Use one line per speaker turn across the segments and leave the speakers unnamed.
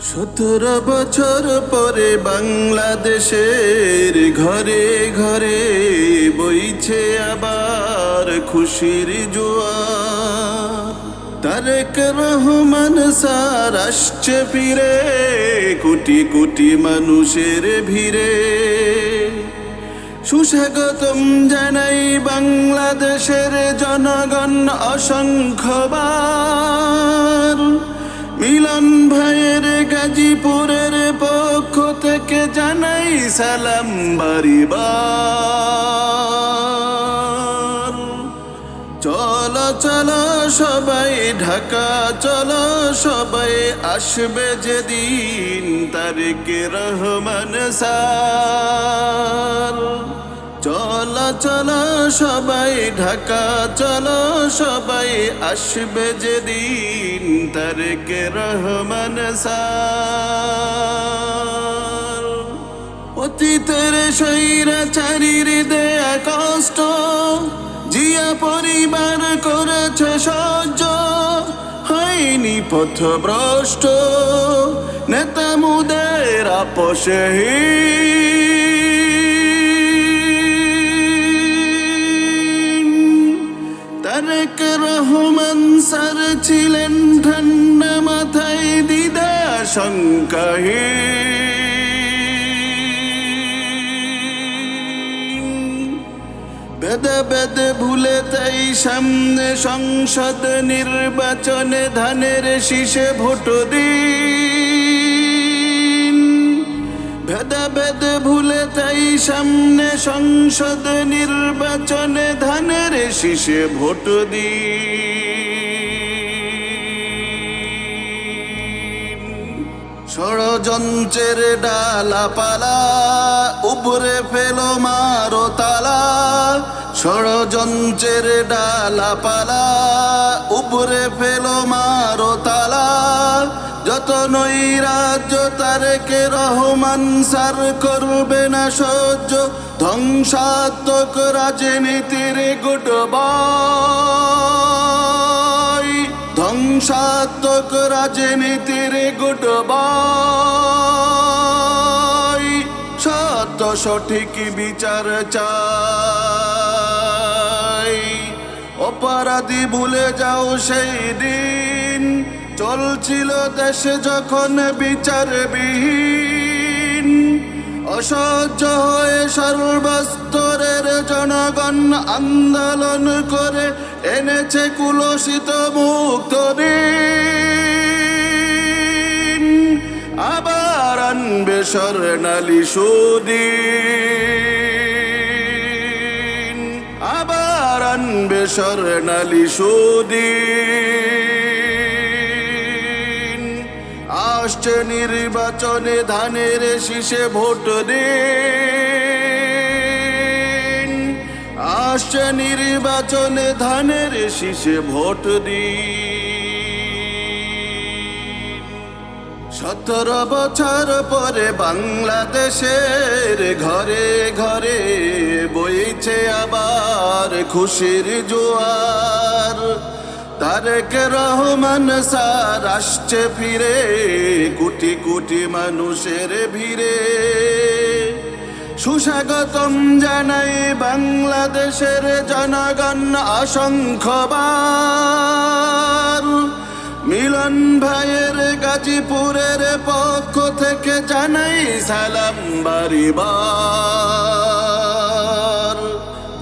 সতেরো বছর পরে বাংলাদেশের ঘরে ঘরে বইছে আবার খুশির জোয়ার। তারেক রহমান স্যার আসছে ফিরে, কোটি কোটি মানুষের ভিড়ে। সুস্বাগতম জানাই বাংলাদেশের জনগণ অসংখ্যবার। মিলন ভাইয়ের গাজীপুরের পক্ষ থেকে জানাই সালাম বাড়িবার চলো চলো সবাই ঢাকা, চলো সবাই আসবে যেদিন তারিকে রহমান সার চলো, চলা সবাই, ঢাকা, চলো সবাই, আসবে যেদিন তারিকে রহমান সার অতীতের স্বৈরাচারীর দেয়া কষ্ট, জিয়া পরিবার করেছে সহ্য, হয়নি পথভ্রষ্ট নেতা মুদের আপোষহীন স্যার ছিলেন ঠান্ডা মাথায় দিদা শঙ্কাহীন। বেদে বেদে ভুলে তাই সামনে সংসদ নির্বাচনে ধানের শীষে ভোট দিন। ভেদে ভেদে ভুলে তাই সামনে সংসদ নির্বাচনে ধানের শীষে ভোট দিন। ষড়যন্ত্রের ডালাপালা উপরে ফেলো মারো তালা। ষড়যন্ত্রের ডালাপালা উপরে ফেলো মারো তালা। যত নই রাজ্য তারেকে রহমান সার করবে না সহ্য, ধ্বংসাত্মক রাজনীতির গুটবাই ধ্বংসাত্মক রাজনীতির গুটবাই সত্য সঠিক বিচার চাই। অপরাধী ভুলে যাও সেই দিন। চলছিল দেশে যখন বিচারবিহীন। অসহ্য হয়ে সর্বস্তরের জনগণ আন্দোলন করে এনেছে কুলসিত মুক্ত দিন, আবার আনবে স্বর্ণালী সুদিন। আবার আনবে স্বর্ণালী সুদিন। আসছে নির্বাচনে ধানের শীষে ভোট দিন। আসছে নির্বাচনে ধানের শীষে ভোট দিন। সতেরো বছর পরে বাংলাদেশের ঘরে ঘরে বইছে আবার খুশির জোয়ার। তারেক রহমান স্যার আসছে ফিরে, কোটি কোটি মানুষের ভিড়ে। সুস্বাগতম জানাই বাংলাদেশের জনগণ অসংখ্যবার। মিলন ভাইয়ের গাজীপুরের পক্ষ থেকে জানাই সালাম বাড়িবার।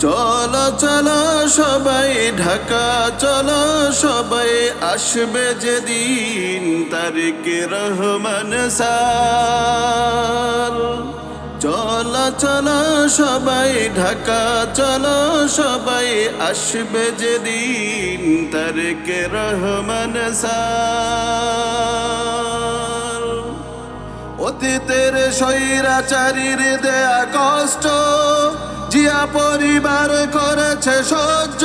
চলো চলো সবাই, ঢাকা, চলো সবাই, আসবে যেদিন তারিকে রহমান সার চলো সবাই, ঢাকা চলো সবাই, আসবে যেদিন তারেকে রহমান অতীতের স্বৈরাচারীর দেয়া কষ্ট, জিয়া পরিবার করেছে সহ্য,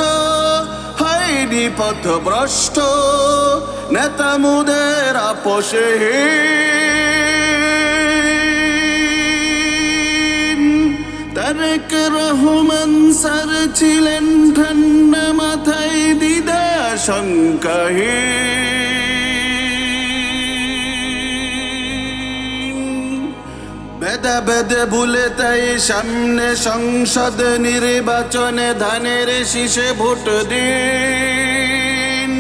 হয়নি পথভ্রষ্ট নেতা মুদের আপোষহীন। তারেক রহমান স্যার ছিলেন ঠান্ডা মাথায় দিদা শঙ্কাহীন ভেদাভেদ ভুলে তাই সামনে সংসদ নির্বাচনে ধানের শীষে ভোট দিন।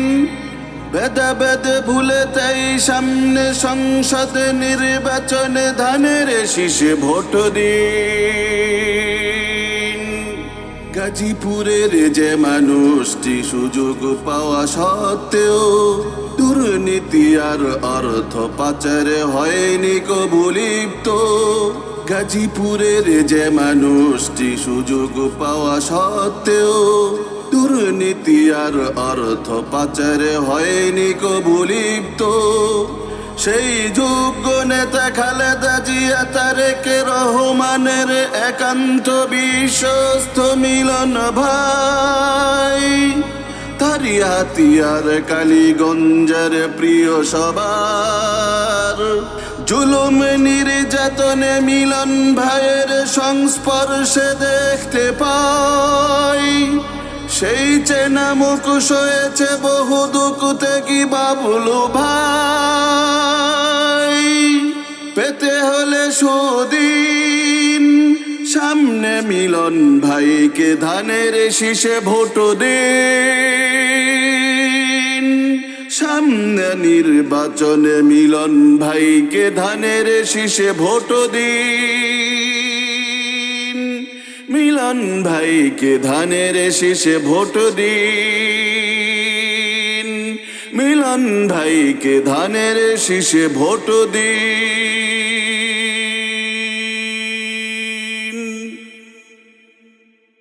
ভেদাভেদ ভুলে তাই সামনে সংসদ নির্বাচনে ধানের শীষে ভোট দিন। গাজীপুরের যে মানুষটি সুযোগ পাওয়া সত্ত্বেও দুর্নীতি আর অর্থ পাচারে হয়নি কবুলিপ্ত গাজীপুরের যে মানুষটি সুযোগ পাওয়া সত্ত্বেও দুর্নীতি আর অর্থ পাচারে হয়নি কবুলিপ্ত সেই যোগ্য নেতা খালেদা জিয়া, তারেক রহমানের একান্ত বিশ্বস্ত মিলন ভাই। তারি হাতিয়ার কালীগঞ্জের প্রিয় সবার। জুলুম নির্যাতনে মিলন ভাইয়ের সংস্পর্শে দেখতে পাই। সেই চেনা মুখোশ হয়েছে বহু দুঃখতে কি বাবুলু ভাই। মিলন ভাইকে ধানের শীষে ভোট দিন। সামনে নির্বাচনে মিলন ভাইকে ধানের শীষে ভোট দিন। মিলন ভাইকে ধানের শীষে ভোট দিন। মিলন ভাইকে ধানের শীষে ভোট দিন।